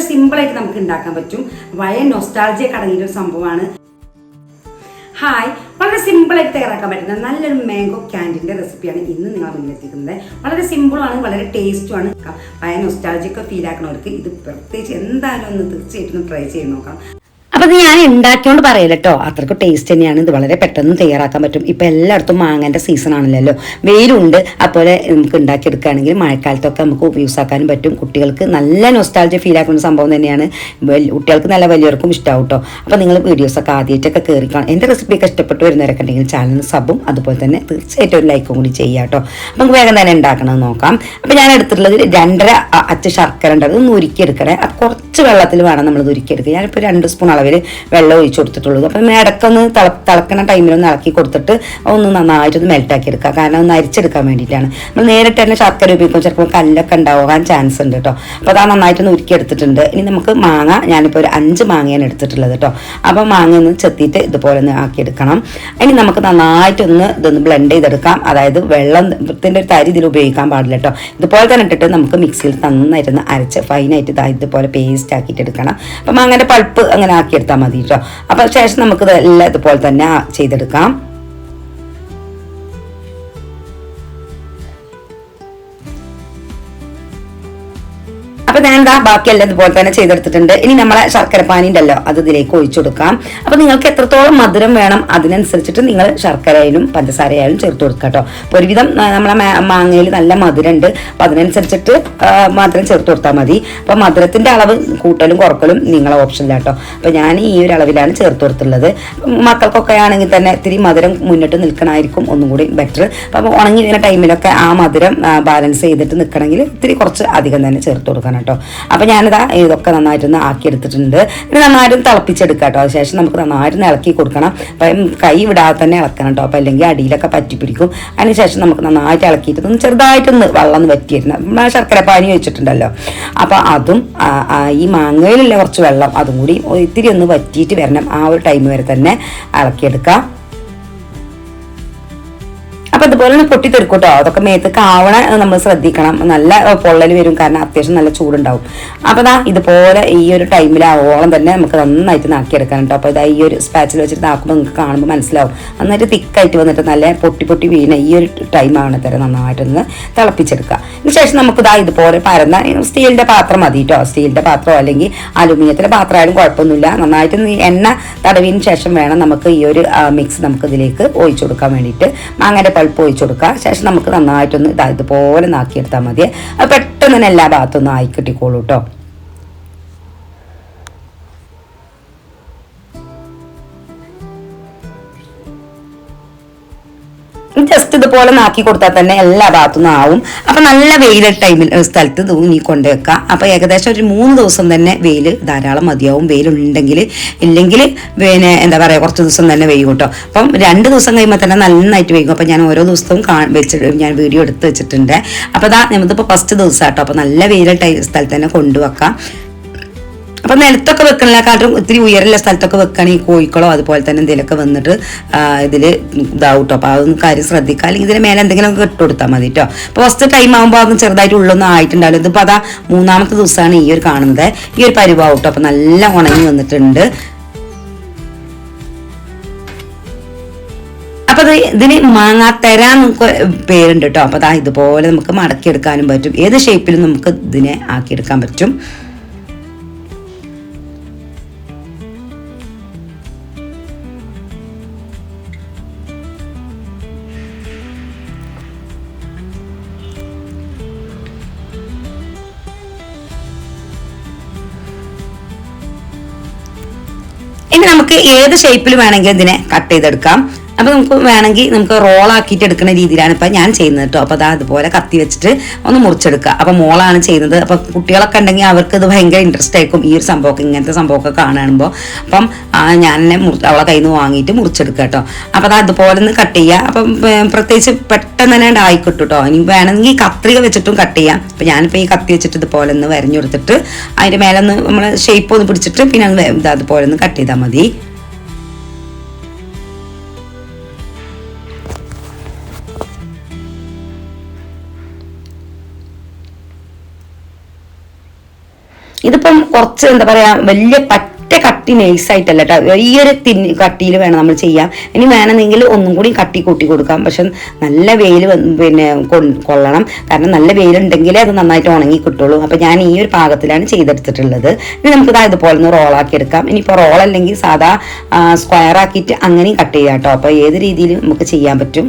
സിമ്പിളായിട്ട് നമുക്ക് ഉണ്ടാക്കാൻ പറ്റും. പഴയ നൊസ്റ്റാൾജിയ കടങ്ങിയ ഒരു സംഭവമാണ്. ഹായ് വളരെ സിമ്പിളായിട്ട് തയ്യാറാക്കാൻ പറ്റുന്ന നല്ലൊരു മാംഗോ ക്യാൻഡിന്റെ റെസിപ്പിയാണ് ഇന്ന് നിങ്ങൾ മുന്നിലെത്തിക്കുന്നത് വളരെ സിമ്പിളാണ് വളരെ ടേസ്റ്റുമാണ് ഭയ നൊസ്റ്റാൾജിയൊക്കെ ഫീൽ ആക്കണവർക്ക് ഇത് പ്രത്യേകിച്ച് എന്തായാലും ഒന്ന് തീർച്ചയായിട്ടും ട്രൈ ചെയ്ത് നോക്കണം അപ്പൊ ഇത് ഞാൻ ഉണ്ടാക്കിയോണ്ട് പറയില്ല കേട്ടോ അത്രയ്ക്ക് ടേസ്റ്റ് തന്നെയാണ്. ഇത് വളരെ പെട്ടെന്ന് തയ്യാറാക്കാൻ പറ്റും. ഇപ്പൊ എല്ലായിടത്തും മാങ്ങന്റെ സീസൺ ആണല്ലോ. വെയിലുണ്ട്. അതുപോലെ നമുക്ക് ഉണ്ടാക്കിയെടുക്കുകയാണെങ്കിൽ മഴക്കാലത്തൊക്കെ നമുക്ക് യൂസ് ആക്കാനും പറ്റും. കുട്ടികൾക്ക് നല്ല നൊസ്റ്റാൾജി ഫീൽ ആക്കുന്ന സംഭവം തന്നെയാണ്. കുട്ടികൾക്ക് നല്ല വലിയവർക്കും ഇഷ്ടമാവും കേട്ടോ അപ്പൊ നിങ്ങൾ വീഡിയോസൊക്കെ ആദ്യമായിട്ടൊക്കെ കയറി എന്റെ റെസിപ്പിയൊക്കെ ഇഷ്ടപ്പെട്ട് വരുന്നവരൊക്കെ ഉണ്ടെങ്കിൽ ചാനൽ സബും അതുപോലെ തന്നെ തീർച്ചയായിട്ടും ഒരു ലൈക്കും കൂടി ചെയ്യാം കേട്ടോ നമുക്ക് വേഗം തന്നെ ഉണ്ടാക്കണമെന്ന് നോക്കാം. അപ്പൊ ഞാൻ എടുത്തിട്ടുള്ളത് രണ്ടര അച്ച് ശർക്കര ഉണ്ട് അതൊന്ന് ഉരുക്കിയെടുക്കണേ. അത് കുറച്ച് വെള്ളത്തിൽ വേണം നമ്മൾ ഉരുക്കിയെടുക്കുക ഞാനിപ്പോൾ രണ്ട് സ്പൂൺ അളവിൽ വെള്ളം ഒഴിച്ചു കൊടുത്തിട്ടുള്ളൂ അപ്പം ഇടയ്ക്കൊന്ന് തിള തിളക്കണ ടൈമിലൊന്ന് ഇളക്കി കൊടുത്തിട്ട് ഒന്ന് നന്നായിട്ടൊന്ന് മെൽറ്റാക്കി എടുക്കുക. കാരണം ഒന്ന് അരിച്ചെടുക്കാൻ വേണ്ടിയിട്ടാണ്. നമ്മൾ നേരിട്ട് തന്നെ ശർക്കര ഉപയോഗിക്കും ചിലപ്പോൾ കല്ലൊക്കെ ഉണ്ടാവാൻ ചാൻസ് ഉണ്ട് കേട്ടോ അപ്പോൾ അത് നന്നായിട്ടൊന്ന് ഉരുക്കി എടുത്തിട്ടുണ്ട്. ഇനി നമുക്ക് മാങ്ങ ഞാനിപ്പോൾ ഒരു അഞ്ച് മാങ്ങയാണ് എടുത്തിട്ടുള്ളത് കേട്ടോ അപ്പോൾ മാങ്ങ ഒന്ന് ചെത്തിയിട്ട് ഇതുപോലെ ഒന്ന് ആക്കിയെടുക്കണം ഇനി നമുക്ക് നന്നായിട്ടൊന്ന് ഇതൊന്ന് ബ്ലെൻഡ് ചെയ്തെടുക്കാം. അതായത് വെള്ളത്തിന്റെ ഒരു തരി ഇതിൽ ഉപയോഗിക്കാൻ പാടില്ല കേട്ടോ ഇതുപോലെ തന്നെ ഇട്ടിട്ട് നമുക്ക് മിക്സിയിൽ നന്നായിട്ടൊന്ന് അരച്ച് ഫൈനായിട്ട് ഇതാ ഇതുപോലെ പേസ്റ്റ് ആക്കിയിട്ട് എടുക്കണം. അപ്പം അങ്ങനെ പൾപ്പ് അങ്ങനെ ആക്കിയെടുത്താൽ മതി കേട്ടോ അപ്പോൾ ശേഷം നമുക്ക് ഇതെല്ലാം ഇതുപോലെ തന്നെ ചെയ്തെടുക്കാം. അപ്പൊ ഞാൻ എന്താ ബാക്കിയെല്ലാം ഇതുപോലെ തന്നെ ചെയ്തെടുത്തിട്ടുണ്ട്. ഇനി നമ്മളെ ശർക്കര പാനിണ്ടല്ലോ അത് ഇതിലേക്ക് ഒഴിച്ചു കൊടുക്കാം. അപ്പൊ നിങ്ങൾക്ക് എത്രത്തോളം മധുരം വേണം അതിനനുസരിച്ചിട്ട് നിങ്ങൾ ശർക്കരയിലും പഞ്ചസാരയായാലും ചേർത്ത് കൊടുക്കുക കേട്ടോ. അപ്പൊ ഒരുവിധം നമ്മളെ മാങ്ങയിൽ നല്ല മധുരം ഉണ്ട് അപ്പൊ അതിനനുസരിച്ചിട്ട് മധുരം ചേർത്ത് കൊടുത്താൽ മതി. അപ്പൊ മധുരത്തിന്റെ അളവ് കൂട്ടലും കുറക്കലും നിങ്ങളെ ഓപ്ഷനിലാട്ടോ അപ്പൊ ഞാൻ ഈ ഒരു അളവിലാണ് ചേർത്ത് കൊടുത്തുള്ളത് മക്കൾക്കൊക്കെ ആണെങ്കിൽ തന്നെ ഇത്തിരി മധുരം മുന്നിട്ട് നിൽക്കണമായിരിക്കും ഒന്നും കൂടി ബെറ്റർ അപ്പൊ ഉണങ്ങി വരുന്ന ടൈമിലൊക്കെ ആ മധുരം ബാലൻസ് ചെയ്തിട്ട് നിൽക്കണമെങ്കിൽ ഇത്തിരി കുറച്ച് അധികം തന്നെ ചേർത്ത് കൊടുക്കണം കേട്ടോ. അപ്പം ഞാനിതാ ഇതൊക്കെ നന്നായിട്ടൊന്ന് ആക്കിയെടുത്തിട്ടുണ്ട്. ഇത് നന്നായിട്ടൊന്ന് തിളപ്പിച്ചെടുക്കുക കേട്ടോ അതിനുശേഷം നമുക്ക് നന്നായിട്ട് ഇളക്കി കൊടുക്കണം. അപ്പം കൈ വിടാതെ തന്നെ ഇളക്കണം കേട്ടോ. അപ്പം അല്ലെങ്കിൽ അടിയിലൊക്കെ പറ്റി പിടിക്കും അതിനുശേഷം നമുക്ക് നന്നായിട്ട് ഇളക്കിയിട്ട് ഒന്ന് ചെറുതായിട്ടൊന്ന് വെള്ളം ഒന്ന് വറ്റിയിരുന്നു നമ്മൾ ശർക്കര പാനി വെച്ചിട്ടുണ്ടല്ലോ. അപ്പം അതും ഈ മാങ്ങയിലുള്ള കുറച്ച് വെള്ളം അതും കൂടി ഇത്തിരി ഒന്ന് വറ്റിയിട്ട് വരണം. ആ ഒരു ടൈം വരെ തന്നെ ഇളക്കിയെടുക്കാം. അപ്പൊ ഇതുപോലെ പൊട്ടിത്തെടുക്കും കേട്ടോ അതൊക്കെ മേത്തേക്ക് ആവണ നമ്മൾ ശ്രദ്ധിക്കണം. നല്ല പൊള്ളൽ വരും. കാരണം അത്യാവശ്യം നല്ല ചൂടുണ്ടാവും. അപ്പൊ ദാ ഇതുപോലെ ഈ ഒരു ടൈമിൽ ആവോളം തന്നെ നമുക്ക് നന്നായിട്ട് നാക്കിയെടുക്കണം കേട്ടോ അപ്പൊ ഇതാ ഈ ഒരു സ്പാച്ചിൽ വെച്ചിട്ട് നാക്കുമ്പോൾ നിങ്ങൾക്ക് കാണുമ്പോൾ മനസ്സിലാവും. നന്നായിട്ട് തിക്കായിട്ട് വന്നിട്ട് നല്ല പൊട്ടി പൊട്ടി വീണ ഈ ഒരു ടൈം ആവണ തരം നന്നായിട്ടൊന്ന് തിളപ്പിച്ചെടുക്കുക അതിന് ശേഷം നമുക്ക് ഇതാ ഇതുപോലെ പരന്ന സ്റ്റീലിന്റെ പാത്രം മതി കേട്ടോ സ്റ്റീലിന്റെ പാത്രമോ അല്ലെങ്കിൽ അലുമിനിയത്തിന്റെ പാത്രമായാലും കുഴപ്പമൊന്നുമില്ല. നന്നായിട്ട് എണ്ണ തടവിന് ശേഷം വേണം നമുക്ക് ഈ ഒരു മിക്സ് നമുക്ക് ഇതിലേക്ക് ഒഴിച്ചു കൊടുക്കാൻ വേണ്ടിയിട്ട്. മാങ്ങയുടെ പൾപ്പ് ഒഴിച്ചു കൊടുക്കുക. ശേഷം നമുക്ക് നന്നായിട്ടൊന്ന് ഇതാ ഇതുപോലെ നാക്കിയെടുത്താൽ മതി. അത് പെട്ടെന്ന് തന്നെ എല്ലാ ഭാഗത്തൊന്നും ആയി കിട്ടിക്കോളൂ കേട്ടോ ഇതുപോലെ നാക്കി കൊടുത്താൽ തന്നെ എല്ലാ ഭാഗത്തു നിന്നും ആവും. അപ്പൊ നല്ല വെയിൽ ടൈമിൽ സ്ഥലത്ത് തൂങ്ങി കൊണ്ട് വെക്കുക അപ്പൊ ഏകദേശം ഒരു മൂന്ന് ദിവസം തന്നെ വെയിൽ ധാരാളം മതിയാവും. വെയിലുണ്ടെങ്കിൽ ഇല്ലെങ്കിൽ പിന്നെ എന്താ പറയുക കുറച്ച് ദിവസം തന്നെ വെയ്യും കേട്ടോ അപ്പം രണ്ട് ദിവസം കഴിയുമ്പോൾ തന്നെ നന്നായിട്ട് വെയ്ക്കും അപ്പം ഞാൻ ഓരോ ദിവസവും കാ വെച്ചിട്ട് ഞാൻ വീഡിയോ എടുത്ത് വെച്ചിട്ടുണ്ട്. അപ്പം അതാ നമ്മളിതിപ്പോൾ ഫസ്റ്റ് ദിവസം കേട്ടോ അപ്പോൾ നല്ല വെയിൽ ടൈ സ്ഥലത്ത് തന്നെ കൊണ്ടുവെക്കാം. അപ്പൊ നിലത്തൊക്കെ വെക്കണേക്കാട്ടും ഒത്തിരി ഉയരമുള്ള സ്ഥലത്തൊക്കെ വെക്കുകയാണെങ്കിൽ കോഴിക്കളോ അതുപോലെ തന്നെ എന്തെങ്കിലുമൊക്കെ വന്നിട്ട് ഇതിൽ ഇതിൽ ഇതാവും കേട്ടോ അപ്പൊ അതൊന്നും കാര്യം ശ്രദ്ധിക്കുക. അല്ലെങ്കിൽ ഇതിന് മേലെ എന്തെങ്കിലും ഒക്കെ ഇട്ട് കൊടുത്താൽ മതി കേട്ടോ അപ്പൊ ഫസ്റ്റ് ടൈം ആകുമ്പോൾ അതൊന്നും ചെറുതായിട്ട് ഉള്ളൊന്നും ആയിട്ടുണ്ടാവില്ല. ഇതിപ്പോ അതാ മൂന്നാമത്തെ ദിവസമാണ് ഈ ഒരു കാണുന്നത്. ഈ ഒരു പരിവാവും കേട്ടോ അപ്പൊ നല്ല ഉണങ്ങി വന്നിട്ടുണ്ട്. അപ്പൊ ഇത് ഇതിന് മാങ്ങാത്തര പേരുണ്ട് കേട്ടോ അപ്പൊ അതാ ഇതുപോലെ നമുക്ക് മടക്കിയെടുക്കാനും പറ്റും. ഏത് ഷേപ്പിലും നമുക്ക് ഇതിനെ ആക്കിയെടുക്കാൻ പറ്റും. നമുക്ക് ഏത് ഷേപ്പിൽ വേണമെങ്കിലും ഇതിനെ കട്ട് ചെയ്തെടുക്കാം. അപ്പൊ നമുക്ക് വേണമെങ്കിൽ നമുക്ക് റോൾ ആക്കിയിട്ട് എടുക്കുന്ന രീതിയിലാണ് ഇപ്പം ഞാൻ ചെയ്യുന്നത് കേട്ടോ. അപ്പോൾ അതാ അതുപോലെ കത്തി വെച്ചിട്ട് ഒന്ന് മുറിച്ചെടുക്കുക. അപ്പം മോളാണ് ചെയ്യുന്നത്. അപ്പോൾ കുട്ടികളൊക്കെ ഉണ്ടെങ്കിൽ അവർക്ക് ഇത് ഭയങ്കര ഇൻട്രസ്റ്റ് ആയിരിക്കും ഈ ഒരു സംഭവമൊക്കെ ഇങ്ങനത്തെ സംഭവമൊക്കെ കാണുമ്പോൾ. അപ്പം ഞാൻ തന്നെ അവളെ കയ്യിൽ നിന്ന് വാങ്ങിയിട്ട് മുറിച്ചെടുക്കുക കേട്ടോ. അപ്പോൾ അത് അതുപോലെ ഒന്ന് കട്ട് ചെയ്യുക. അപ്പം പ്രത്യേകിച്ച് പെട്ടെന്ന് തന്നെ ആയി കിട്ടും. ഇനി വേണമെങ്കിൽ കത്രിക വെച്ചിട്ടും കട്ട് ചെയ്യാം. അപ്പം ഞാനിപ്പോൾ ഈ കത്തി വെച്ചിട്ട് ഇതുപോലെ ഒന്ന് വരഞ്ഞു കൊടുത്തിട്ട് അതിന്റെ മേലെ ഒന്ന് നമ്മൾ ഷേപ്പ് ഒന്ന് പിടിച്ചിട്ട് പിന്നെ അതുപോലെ ഒന്ന് കട്ട് ചെയ്താൽ മതി. ഇതിപ്പം കുറച്ച് എന്താ പറയാ വലിയ പറ്റ കട്ടി നൈസായിട്ടല്ല കേട്ടോ ഈ ഒരു കട്ടിയിൽ വേണം നമ്മൾ ചെയ്യാം. ഇനി വേണമെങ്കിൽ ഒന്നും കൂടി കട്ടി കൂട്ടി കൊടുക്കാം. പക്ഷെ നല്ല വെയിൽ പിന്നെ കൊള്ളണം. കാരണം നല്ല വെയിലുണ്ടെങ്കിലേ അത് നന്നായിട്ട് ഉണങ്ങി കിട്ടുള്ളൂ. അപ്പൊ ഞാൻ ഈ ഒരു പാകത്തിലാണ് ചെയ്തെടുത്തിട്ടുള്ളത്. ഇനി നമുക്ക് ഇതാ ഇതുപോലെ ഒന്ന് റോളാക്കി എടുക്കാം. ഇനിയിപ്പോൾ റോൾ അല്ലെങ്കിൽ സാധാ സ്ക്വയർ ആക്കിയിട്ട് അങ്ങനെയും കട്ട് ചെയ്യാം കേട്ടോ അപ്പോൾ ഏത് രീതിയിലും നമുക്ക് ചെയ്യാൻ പറ്റും.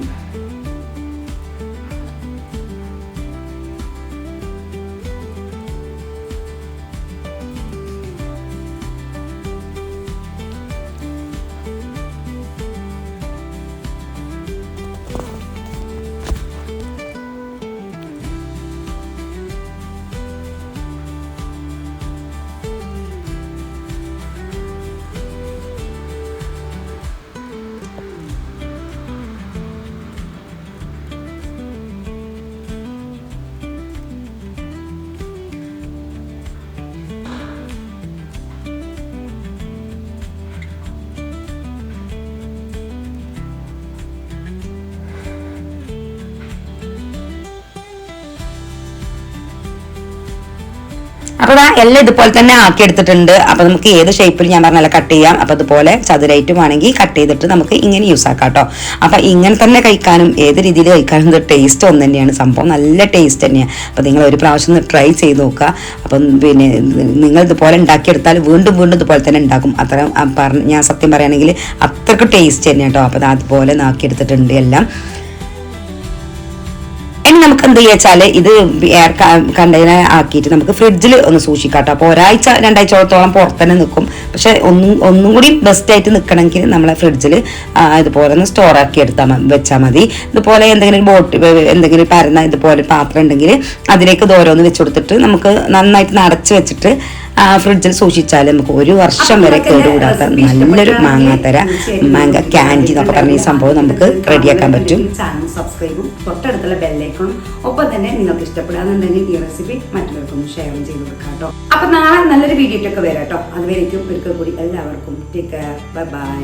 അപ്പൊ ദാ എല്ലാം ഇതുപോലെ തന്നെ ആക്കി എടുത്തിട്ടുണ്ട് അപ്പൊ നമുക്ക് ഏത് ഷേപ്പിൽ ഞാൻ പറഞ്ഞാൽ കട്ട് ചെയ്യാം. അപ്പൊ ഇതുപോലെ ചതുരായിട്ടും ആണെങ്കിൽ കട്ട് ചെയ്തിട്ട് നമുക്ക് ഇങ്ങനെ യൂസ് ആക്കാം കേട്ടോ അപ്പൊ ഇങ്ങനെ തന്നെ കഴിക്കാനും ഏത് രീതിയിൽ കഴിക്കാനും ഇത് ടേസ്റ്റ് ഒന്ന് തന്നെയാണ്. സംഭവം നല്ല ടേസ്റ്റ് തന്നെയാണ് അപ്പൊ നിങ്ങൾ ഒരു പ്രാവശ്യം ട്രൈ ചെയ്ത് നോക്കുക. അപ്പം പിന്നെ നിങ്ങൾ ഇതുപോലെ ഉണ്ടാക്കിയെടുത്താൽ വീണ്ടും വീണ്ടും ഇതുപോലെ തന്നെ ഉണ്ടാക്കും. അത്ര പറഞ്ഞ് ഞാൻ സത്യം പറയുകയാണെങ്കിൽ അത്രയ്ക്ക് ടേസ്റ്റ് തന്നെയാണ് കേട്ടോ അപ്പൊ ദാ അതുപോലെ നാക്കിയെടുത്തിട്ടുണ്ട് എല്ലാം. നമുക്ക് എന്ത് ചെയ്യാച്ചാൽ ഇത് എയർ കണ്ടെയ്നർ ആക്കിയിട്ട് നമുക്ക് ഫ്രിഡ്ജിൽ ഒന്ന് സൂക്ഷിക്കാം കേട്ടോ അപ്പോൾ ഒരാഴ്ച രണ്ടാഴ്ചയോളത്തോളം പുറത്ത് തന്നെ നിൽക്കും പക്ഷെ ഒന്നും ഒന്നും കൂടി ബെസ്റ്റ് ആയിട്ട് നിൽക്കണമെങ്കിൽ നമ്മളെ ഫ്രിഡ്ജിൽ ഇതുപോലെ ഒന്ന് സ്റ്റോർ ആക്കി എടുത്താൽ വെച്ചാൽ മതി. ഇതുപോലെ എന്തെങ്കിലും ബോട്ട് എന്തെങ്കിലും പരന്ന ഇതുപോലെ പാത്രം ഉണ്ടെങ്കിൽ അതിലേക്ക് ഇത് ഓരോന്ന് വെച്ച് കൊടുത്തിട്ട് നമുക്ക് നന്നായിട്ട് നടച്ച് വെച്ചിട്ട് ഫ്രിഡ്ജിൽ സൂക്ഷിച്ചാൽ നമുക്ക് ഒരു വർഷം വരെ കേടുകൂടാത്ത നല്ലൊരു മാങ്ങാത്തര മാങ്ങ ക്യാൻഡി എന്നൊക്കെ പറഞ്ഞ ഈ സംഭവം നമുക്ക് റെഡിയാക്കാൻ പറ്റും. ചാനൽ സബ്സ്ക്രൈബും തൊട്ടടുത്തുള്ള ബെല്ലൈക്കണും ഒപ്പം തന്നെ നിങ്ങൾക്ക് ഇഷ്ടപ്പെടാന്നുണ്ടെങ്കിൽ ഈ റെസിപ്പി മറ്റുള്ളവർക്കും ഷെയർ ചെയ്ത് കൊടുക്കാം കേട്ടോ. അപ്പൊ നാളെ നല്ലൊരു വീഡിയോ ഒക്കെ വരാം കേട്ടോ. അതുവരേക്കും ഒരിക്കൽ കൂടി എല്ലാവർക്കും ടേക്ക് കെയർ ബൈ ബൈ